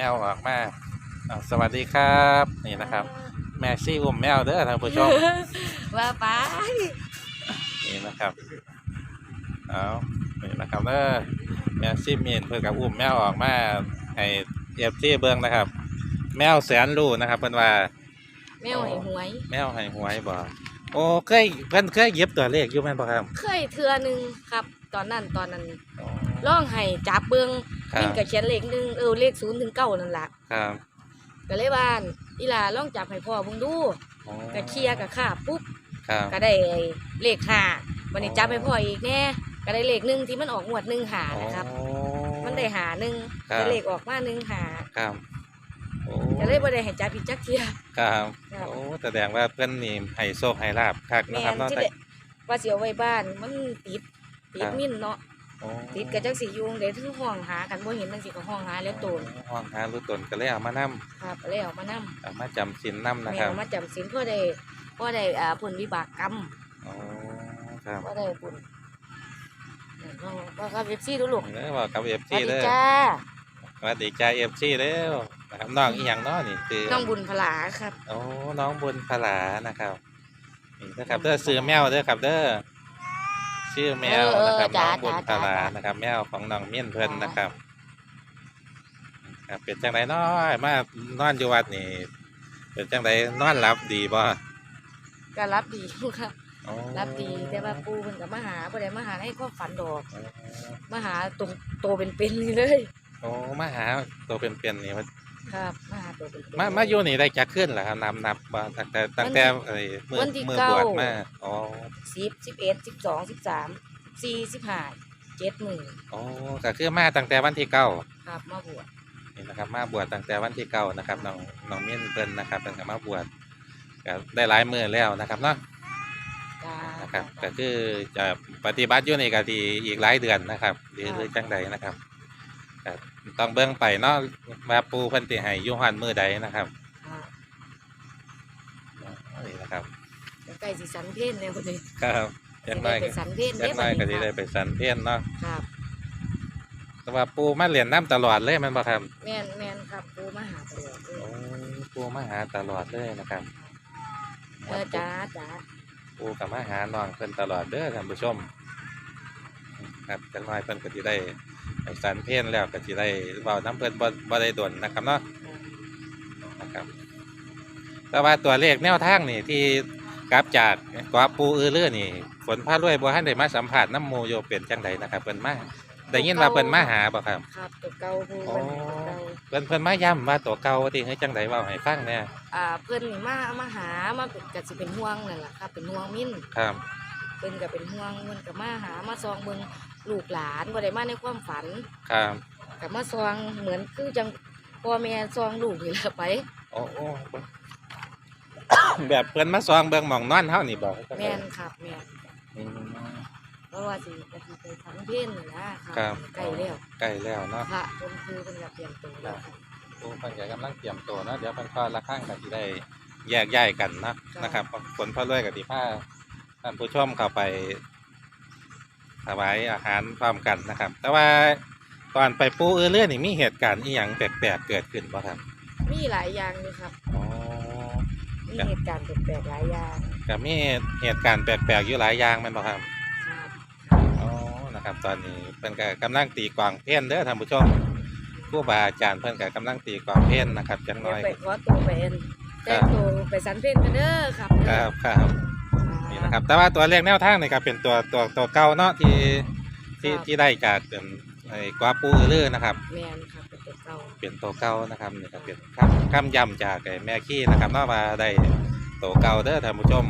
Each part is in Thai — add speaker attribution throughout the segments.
Speaker 1: แมวออกมาอ่าสวัสดีครับ นี่นะครับ แม่ซี่อุ้มแมวเด้อท่านผู้ชม
Speaker 2: ว่าไป
Speaker 1: นี่นะครับ เอานี่นะครับเด้อแม่ซี่มีนเพื่อกับอุ้มแมวออกมาให้เอฟซีเบิ้งนะครับ แมวแสนรู้นะครับเพิ่นว่า
Speaker 2: แมวให้หวย
Speaker 1: แมวให้หวยบ่โอ้เคยเพิ่นเคยเย็บตัวเลขอยู่แม่นบ่ครับ
Speaker 2: เคยเทือหนึงครับ ตอนนั้นตอนนั้นร้อ งให้จับเบิง
Speaker 1: ครั
Speaker 2: มิ
Speaker 1: บ
Speaker 2: นก็เขียนเลขหนึ่งเออเลขศูนย์ถึงเก้านั่นล่ะ
Speaker 1: ครับ
Speaker 2: ก็เลยว่าอั่นอีหลาลองจับให้พ่อเบิ่งดู
Speaker 1: โอ้
Speaker 2: ก็เคลียร์กับข้าปุ๊บ
Speaker 1: ครับ
Speaker 2: ก็ได้เลขห้าวันนี้จับให้พ่ออีกแน่ก็ได้เลขหนึ่งที่มันออกงวดหนึ่งหานะครับ
Speaker 1: โอ้
Speaker 2: มันได้หาหนึ่ง
Speaker 1: ครับ
Speaker 2: ได้เลขออกมาหนึ่งหา
Speaker 1: ครับโอ้
Speaker 2: ก็เลยบ่ได้ให้จับอีกจักเทีย
Speaker 1: ครับ
Speaker 2: ครับ
Speaker 1: โอ้แสดงว่าเพื่อนนี่ให้โชคให้ลาบคัก
Speaker 2: แม
Speaker 1: เนาะครับ
Speaker 2: น
Speaker 1: เนาะ
Speaker 2: ที่
Speaker 1: แต่
Speaker 2: ได้ว่าสิเอาไว้บ้านมันติดติดมินเนาะ
Speaker 1: โอ้
Speaker 2: ติดกับจักสิยุงเดี๋ยวถึงห้องหากันบ่เห็นจังสิก็ห้องหาแล้วโตน
Speaker 1: ห้องหารู้ตนก็เลยเอามานํ
Speaker 2: ครับก็เลยเอามานํ
Speaker 1: เอามาจำศีลนํนะ
Speaker 2: แม่
Speaker 1: ครับ
Speaker 2: เอามาจำศีลเพื่อได้เพื่อได้อ่าผลวิบากกรรม
Speaker 1: โอ้ครับ
Speaker 2: เพื่อได้บุญก็ก็เว็บซี่ดูลูก
Speaker 1: เด้อบอกกับเอฟ
Speaker 2: สวั
Speaker 1: ซี
Speaker 2: สดี
Speaker 1: เด้อ
Speaker 2: จ้า
Speaker 1: สวัสดีจ้าเอฟซีเด้อนะครับน้องอีหยังเนาะนี่คือ
Speaker 2: น้องบุญพลาครับ
Speaker 1: โอ้น้องบุญพลานะครับนี่นะครับเด้อซื้อแมวเด้อครับเด้อ ชื่อแมวนะครับน้องบุญพลานะครับ แมวของน้องเมี่ยนเพิ่นนะครับครับเป็นจังไดน้อยมานอนอยู่วัดนี่เป็นจังไดนอนหลับดีบ่
Speaker 2: ก็รับดีอยู่ครับ
Speaker 1: โอ้
Speaker 2: รับดีแต่ว่าปู่เพิ่นก็มาหาบ่ได้มาหาให้ความฝันดอก มาหาตรงโตเป็นๆนี่เลย
Speaker 1: โอ้มาหาตัวเป็นๆนี่มัน
Speaker 2: ครับมาหาโตเป็นๆ
Speaker 1: มามาอยู่นี่ได้จักขึ้นเหรอครับนับนับบ่ตั้งแต่ตั้งแต่ไอ้มือ
Speaker 2: วันที่
Speaker 1: มือ
Speaker 2: เก้า
Speaker 1: บวชมาอ๋อ
Speaker 2: 10 11 12 13 14 15 7มื้อ
Speaker 1: โอ้ก็คือมาตั้งแต่วันที่เก้า
Speaker 2: ครับมาบวช
Speaker 1: นี่นะครับมาบวชตั้งแต่วันที่เก้านะครับน้องน้องเมียนเพิ่นนะครับเพิ่นก็มาบวชก็ได้หลายมือแล้วนะครับเนาะ
Speaker 2: จ้า
Speaker 1: นะครับก็คือจะปฏิบัติอยู่นี่ก็ดีอีกหลายเดือนนะครับหรือหรือจังใดนะครับก็ ต้องเบิ่งไปเนาะว่าปูเพิ่นสิให้อยู่หันมือใดนะครับ
Speaker 2: ครับ
Speaker 1: นี่นะครับ
Speaker 2: ใกล้สิสันเพนแล้วพอดี
Speaker 1: ครับจังน้อย
Speaker 2: ไป
Speaker 1: ก็
Speaker 2: สันเพน
Speaker 1: จังน้อยก็สิได้ไปสันเพี้ยนเนาะ
Speaker 2: ครับ
Speaker 1: แต่ว่าปูมาเรียนน้ำตลอดเลยแมันบ่ครับ
Speaker 2: แม่นแม่นครับปูมาหาตลอดเลย
Speaker 1: โอ้ปูมาหาตลอดเลยนะครับ
Speaker 2: เออจ้าจ้า
Speaker 1: ปูกับมาหาน้องเพิ่นตลอดเด้อท่านผู้ชม ครับจังน้อยเพิ่นก็สิได้ไป สันเพี้ยนแล้วก็สิได้เว้าน้ำเพิ่นบ่บ่ได้ดนนะครับเนาะนะครับแต่ว่าตัวเลขแนวทางนี่ที่กลับจากกว่าปูอือเลือนี่ฝนพาด้วยบ่ทันได้มาสัมผัสน้ำหมูโยเป็นจังไดนะครับเพิ่นมาได้ยินว่าเพิ่นมาหาบ่ครับ
Speaker 2: ครับตัวเก่าปู
Speaker 1: โอ้
Speaker 2: เพิ่นตัวเก่า
Speaker 1: เพิ่นเพิ่นมาย้ำว่าตัวเก่าที่เฮ็ดจังไดเว้าให้ฟังแหน่
Speaker 2: อ่าเพิ่นนี่มามาหามาเป็นก็สิเป็นห่วงนั่นล่ะครับเป็นห่วงมิ้น
Speaker 1: ครับ
Speaker 2: เพิ่นก็เป็นห่วงเพิ่นก็มาหามาซองเบิ่งลูกหลานบ่ได้มาในความฝัน
Speaker 1: ครับ
Speaker 2: ก็มาซองเหมือนคือจังพ่อแม่ซองลูกนี่ล่ะไป
Speaker 1: โอ้โอ้แบบเพิ่นมาซองเบิ่งหม่องนอนเฮานี่บ่
Speaker 2: แม่นครับแม่น
Speaker 1: อืม
Speaker 2: เพราะว่าสิก็สิไปสันเพนนี่นะค
Speaker 1: ครั
Speaker 2: รับใกล้แล้ว
Speaker 1: ใกล้แล้วเนาะ
Speaker 2: พระเพิ่นคือเพิ่นก็เตรียมตัวแล้วครับ
Speaker 1: ปูเพิ่นก็กำลังเตรียมตัวเนาะเดี๋ยวเพิ่นก็ละข้างก็สิได้แยกย้ายกันเนาะ
Speaker 2: ครับ
Speaker 1: นะครับฝนพาด้วยกับที่พา ท่านผู้ชมเข้าไปถวายอาหารพร้อมกันนะครับ แต่ว่าตอนไปปูเออเลื่อนนี่มีเหตุการณ์อีหยังแปลกๆเกิดขึ้นป่ะครับ
Speaker 2: มีหลายอย่างเลยครับ
Speaker 1: อ๋อ
Speaker 2: มีเหตุการณ์แปลกๆหลายอย่าง
Speaker 1: ก็มีเหตุการณ์แปลกๆอยู่หลายอย่างแมันป่ะครับ
Speaker 2: ครับ
Speaker 1: อ๋อนะครับ ตอนนี้เพิ่นก็กำลังตีกลองเพี้ยนเด้อท่านผู้ชมครูบาอาจารย์เพิ่นก็กำลังตีกลองเพี้ยนนะครับจัง
Speaker 2: เดี๋
Speaker 1: น้
Speaker 2: ยว
Speaker 1: อย
Speaker 2: ไปขอตัวไปเอ็นแต่งตัวไปสันเพนกันเด้อครับ
Speaker 1: ครับครับ นี่นะครับ แต่ว่าตัวเลขแนวทางนี่ก็เป็นตัวตัวตัวเก่าเนาะที่ที่ที่ได้จากเป็นไอ้กวาปูเออเลื่อนะครับ
Speaker 2: แมนครับเป็นตัวเก่า
Speaker 1: เป็นตัวเก่านะครับนี่ก็เป็นคำคำย้ำจากไอ้แม่ขี้นะครับเนาะว่าได้ตัวเก่าเด้อท่านผู้ชม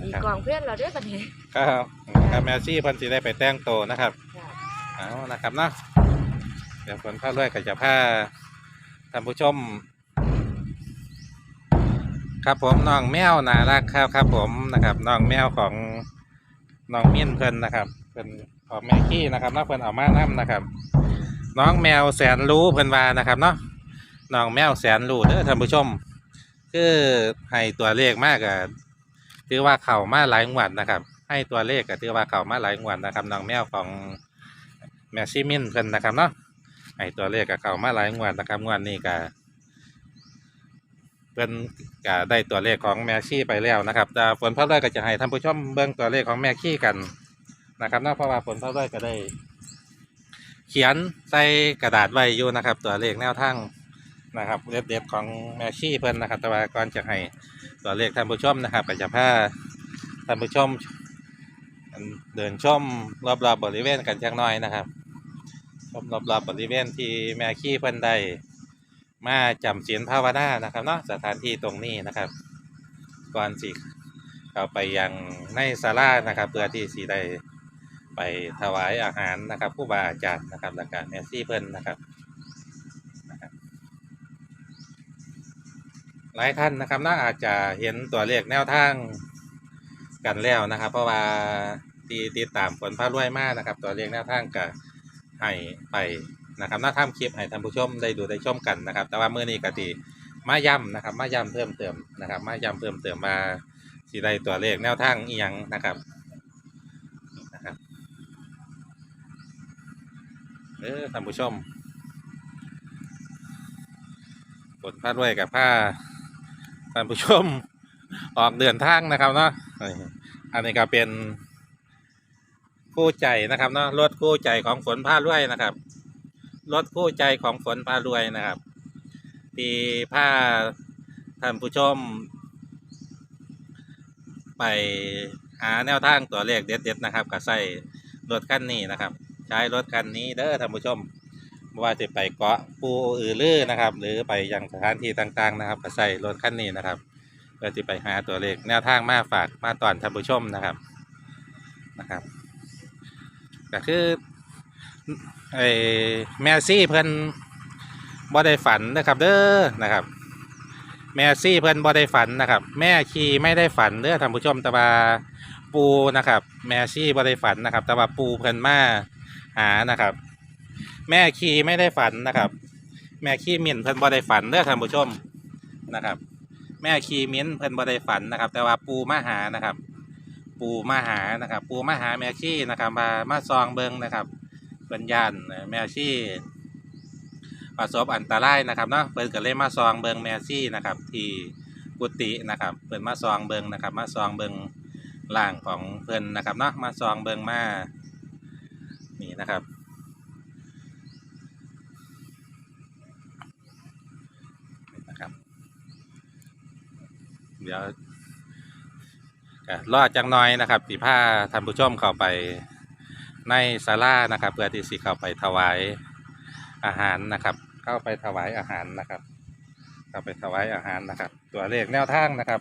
Speaker 2: มี
Speaker 1: นะครับ
Speaker 2: กล่องเพื่อนเราด้วยกันนี้
Speaker 1: ครับครับแม่ซี่เพิ่นสิได้ไปแต่งตัวนะครับ
Speaker 2: ครับ
Speaker 1: เอานะครับเนาะเดี๋ยวฝนพาด้วยก็จะพาท่านผู้ชม ครับผมน้องแมวน่ารักครับครับผมนะครับน้องแมวของน้องมิ้นเพิ่นนะครับเพิ่นออกแม่ขี้นะครับเนาะเพิ่นออกมานํนะครับ น้องแมวแสนรู้เพิ่นว่านะครับเนาะน้องแมวแสนรู้เด้อท่านผู้ชม คือให้ตัวเลขมากอะถือว่าเข่ามาหลายงวดนะครับ ให้ตัวเลขก็ถือว่าเข่ามาหลายงวดนะครับน้องแมวของแมซี่มินเพิ่นนะครับเนาะให้ตัวเลขกับเข่ามาหลายงวดนะครับงวดนี้ก็ เพิ่นก็ได้ตัวเลขของแม่ชี่ไปแล้วนะครับแต่ฝนพระด้วยก็จะให้ท่านผู้ชมเบิ่งตัวเลขของแม่ชี่กันนะครับเนาะเพราะว่าฝนพระด้วยก็ได้ เขียนใส่กระดาษไว้อยู่นะครับ ตัวเลขแนวทางนะครับเด็ดๆของแม่ชี่เพิ่นนะครับ แต่ว่าก่อนจะให้ตัวเลขท่านผู้ชมนะครับก็จะพาท่านผู้ชม เดินชมรอบๆบริเวณกันจักหน่อยนะครับชมรอบๆบบริเวณที่แม่ขี้เพิ่นได้ มาจำศีลภาวนานะครับเนาะสถานที่ตรงนี้นะครับ ก่อนสิเข้าไปยังในศาลานะครับ เพื่อที่สิได้ไปถวายอาหารนะครับผู้บาอาจารย์นะครับและการแม่ซี่เพิ่นนะครับหลายท่านนะครับน่าอาจจะเห็นตัวเลขแนวทางกันแล้วนะครับ เพราะว่าที่ติดตามผลพารวยมากนะครับ ตัวเลขแนวทางก็ให้ไป นะครับน่าทำคลิปให้ท่านผู้ชมได้ดูได้ชมกันนะครับ แต่ว่าเมื้อนี้กตีมาย้ำนะครับ มาย้ำเพิ่มเติมนะครับ มาย้ำเพิ่มเติมมาสีได้ตัวเลขแนวทางอีหยังนะครับนะครับเออท่านผู้ชมผลพารวยกับผ้าท่านผู้ชมออกเดินทางนะครับเนาะอันนี้ก็เป็นคู่ใจนะครับเนาะรถคู่ใจของฝนพารวยนะครับ รถคู่ใจของฝนพารวยนะครับ ที่พาท่านผู้ชม ไปหาแนวทางตัวเลขเด็ดๆนะครับก็ใส่รถคันนี้นะครับ ใช้รถคันนี้เด้อท่านผู้ชมไม่ว่าจะไปเกาะปูอือลือนะครับ หรือไปยังสถานที่ต่างๆนะครับก็ใส่รถคันนี้นะครับเพื่อที่ไปหาตัวเลขแนวทางมาฝากมาตอนท่านผู้ชมนะครับนะครับก็คือ ไอ้แมซี่เพิ่นบ่ได้ฝันนะครับ เด้อนะครับ แมซี่เพิ่นบ่ได้ฝันนะครับ แม่คีไม่ได้ฝันเด้อท่านผู้ชมต่ว่าปูนะครับ แมซี่บ่ได้ฝันนะครับต่ว่าปูเพิ่นมาหานะครับ แม่คีไม่ได้ฝันนะครับ แม่คีมิ่นเพิ่นบ่ได้ฝันเด้อท่านผู้ชมนะครับ แม่คีมิ้นเพิ่นบ่ได้ฝันนะครับ แต่ว่าปูมาหานะครับ ปูมาหานะครับ ปูมาหาแม่ชีนะครับมามาซองเบิงนะครับ พิ่นย่านแม่ชีประสบอันตรายนะครับเนาะเพิ่นก็เลยมาซองเบิงแม่ชีนะครับ ที่กุฏินะครับเพิ่นมาซองเบิงนะครับ มาซองเบิงร่างของเพิ่นนะครับเนาะมาซองเบิงมานี่นะครับนะครับเดี๋ยวรอจังน้อยนะครับสีผ้าท่านผู้ชมเข้าไป ในศาลานะครับเพื่อที่สิเข้าไปถวายอาหารนะครับ เข้าไปถวายอาหารนะครับ เข้าไปถวายอาหารนะครับ ตัวเลขแนวทางนะครับ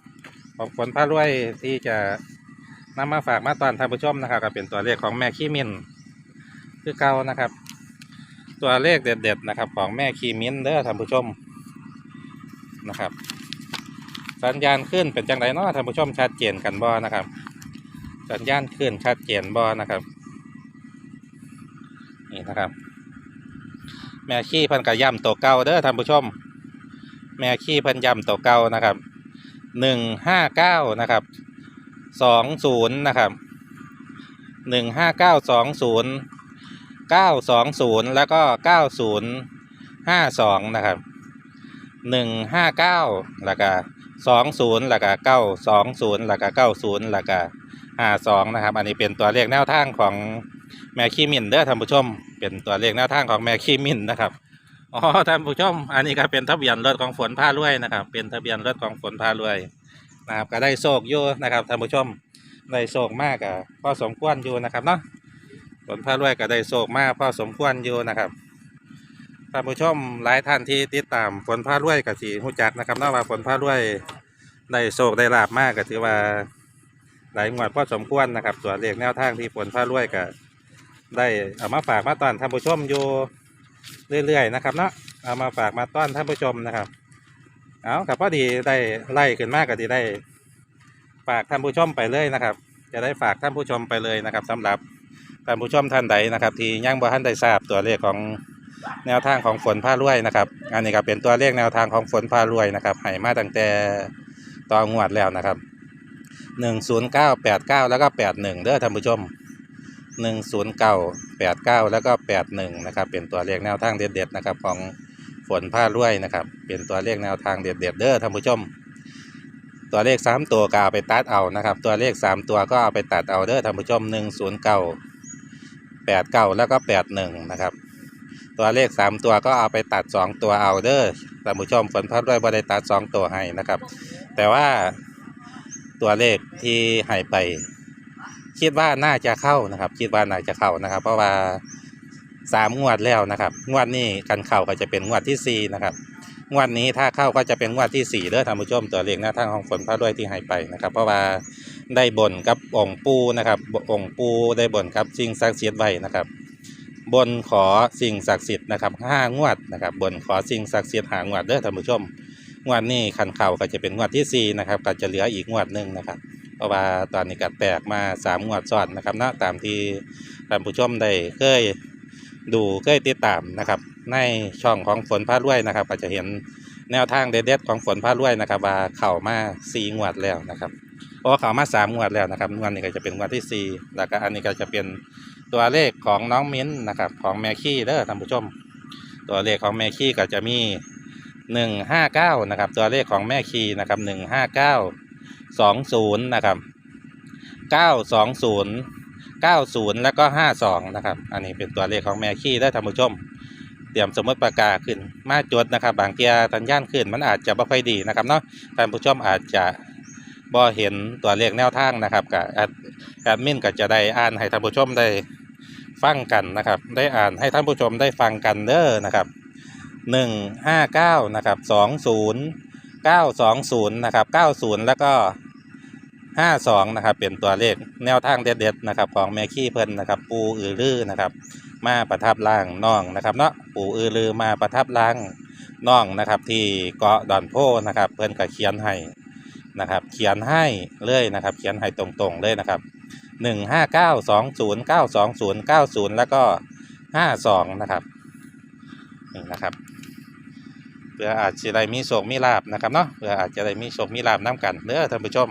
Speaker 1: ของผลพระรวยที่จะนำมาฝากมาตอนท่านผู้ชมนะครับก็เป็นตัวเลขของแม่ขี้มินคือเก่านะครับ ตัวเลขเด็ดๆนะครับ ของแม่ขี้มินเด้อท่านผู้ชมนะครับ สัญญาณขึ้นเป็นจังไรเนาะท่านผู้ชมชัดเจนกันบ่นะครับ สัญญาณขึ้นชัดเจนบ่นะครับ นี่นะครับ แม่ขี้พันกระย่ำตัวเก่าเด้อท่านผู้ชม แม่ขี้พันย่ำตัวเก่านะครับหนึ่งห้าเก้านะครับสองศูนย์นะครับหนึ่งห้าเก้าสองศูนย์เก้าสองศูนย์แล้วก็เก้าศูนย์ห้าสองนะครับหนึ่งห้าเก้าแล้วก็สองศูนย์แล้วก็เก้าสองศูนย์แล้วก็เก้าศูนย์แล้วก็ห้าสองนะครับ อันนี้เป็นตัวเลขแนวทางของ แม่ขี้มินเด้อท่านผู้ชม เป็นตัวเลขแนวทางของแม่ขี้มินนะครับอ๋อท่านผู้ชม อันนี้ก็เป็นทะเบียนรถของฝนพารวยนะครับ เป็นทะเบียนรถของฝนพารวยนะครับ ก็ได้โชคอยู่นะครับท่านผู้ชมได้โชคมากอะพอสมควรอยู่นะครับเนาะฝนพารวยก็ได้โชคมากพอสมควรอยู่นะครับท่านผู้ชมหลายท่านที่ติดตามฝนพารวยกับสีหูจักนะครับเนาะว่าฝนพารวยได้โชคได้ลาบมากก็ถือว่าหลายงวดพอสมควรนะครับส่วนเลขแนวทางที่ฝนฟ้ารวยก็ ได้เอามาฝากมาต้อนท่านผู้ชมอยู่เรื่อยๆนะครับเนาะเอามาฝากมาต้อนท่านผู้ชมนะครับ เอาครับพอดีได้ไล่ขึ้นมากก็ดีได้ฝากท่านผู้ชมไปเลยนะครับ จะได้ฝากท่านผู้ชมไปเลยนะครับสำหรับท่านผู้ชมท่านใดนะครับ ที่ยังบ่ท่านได้ทราบตัวเลขของแนวทางของฝนผ้ารวยนะครับ อันนี้ก็เป็นตัวเลขแนวทางของฝนผ้ารวยนะครับให้มาตั้งแต่ต่องวดแล้วนะครับหนึ่งศูนย์เก้าแปดเก้าแล้วก็แปดหนึ่งเด้อท่านผู้ชม หนึ่งศูนย์เก้าแปดเก้าแล้วก็แปดหนึ่งนะครับ เป็นตัวเลขแนวทางเด็ดๆนะครับของฝนผ้ารวยนะครับ เป็นตัวเลขแนวทางเด็ดๆเด้อท่านผู้ชม ตัวเลขสามตัวก็เอาไปตัดเอานะครับ ตัวเลขสามตัวก็เอาไปตัดเอาเด้อท่านผู้ชมหนึ่งศูนย์เก้าแปดเก้าแล้วก็แปดหนึ่งนะครับ ตัวเลขสามตัวก็เอาไปตัดสองตัวเอาเด้อท่านผู้ชมฝนพัดด้วยบ่ได้ตัดสองตัวให้นะครับ แต่ว่าตัวเลขที่ให้ไป คิดว่าน่าจะเข้านะครับ คิดว่าน่าจะเข้านะครับ เพราะว่าสามงวดแล้วนะครับ งวดนี้กันเข้าก็จะเป็นงวดที่สี่นะครับ งวดนี้ถ้าเข้าก็จะเป็นงวดที่สี่เด้อท่านผู้ชมตัวเลขหน้าทางของฝนพระด้วยที่ให้ไปนะครับ เพราะว่าได้บ่นกับองค์ปูนะครับองค์ปูได้บ่นกับสิ่งศักดิ์สิทธิ์ไว้นะครับบนขอสิ่งศักดิ์สิทธิ์นะครับห้างวดนะครับ บนขอสิ่งศักดิ์สิทธิ์หางวดเด้อท่านผู้ชม งวดนี้คันเข่าก็จะเป็นงวดที่สี่นะครับก็จะเหลืออีกงวดหนึ่งนะครับ เพราะว่าตอนนี้ก็แตกมาสามงวดซ้อนนะครับนะตามที่ท่านผู้ชมได้เคยดูเคยติดตามนะครับในช่องของฝนพารวยนะครับก็จะเห็นแนวทางเด็ดๆของฝนพารวยนะครับว่าเข่ามาสี่งวดแล้วนะครับเพราะว่าเข่ามาสามงวดแล้วนะครับงวดนี้ก็จะเป็นงวดที่สี่แล้วก็อันนี้ก็จะเป็นตัวเลขของน้องมิ้นนะครับของแมคี้เด้อท่านผู้ชม ตัวเลขของแม่คี้ก็จะมีหนึ่งห้าเก้านะครับตัวเลขของแม่คี้นะครับหนึ่งห้าเก้า สองศูนย์นะครับเก้าสองศูนย์เก้าศูนย์แล้วก็ห้าสองนะครับ อันนี้เป็นตัวเลขของแม่คี้ได้ท่านผู้ชม เตรียมสมมติปากกาขึ้น มาจดนะครับ บางเทียทันย่านขึ้นมันอาจจะไม่ค่อยดีนะครับเนาะท่านผู้ชมอาจจะบ่เห็นตัวเลขแนวทางนะครับกับแอดแอดมินก็จะได้อ่านให้ท่านผู้ชมได้ฟังกันนะครับ ได้อ่านให้ท่านผู้ชมได้ฟังกันเด้อนะครับหนึ่งห้าเก้านะครับสองศูนย์ เก้าสองศูนย์นะครับเก้าศูนย์แล้วก็ห้าสองนะครับ เป็นตัวเลขแนวทางเด็ดๆนะครับ ของแม่ขี้เพิ่นนะครับ ปูอือลือนะครับ มาประทับล่างน้องนะครับเนาะปูอือลือมาประทับล่างน้องนะครับ ที่เกาะดอนโพนะครับ เพิ่นก็เขียนให้นะครับ เขียนให้เลยนะครับ เขียนให้ตรงๆเลยนะครับหนึ่งห้าเก้าสองศูนย์เก้าสองศูนย์เก้าศูนย์แล้วก็ห้าสองนะครับนี่นะครับ เพื่ออาจจะได้มีโชคมีลาบนะครับเนาะเพื่ออาจจะได้มีโชคมีลาบน้กันเด้อท่านผู้ชม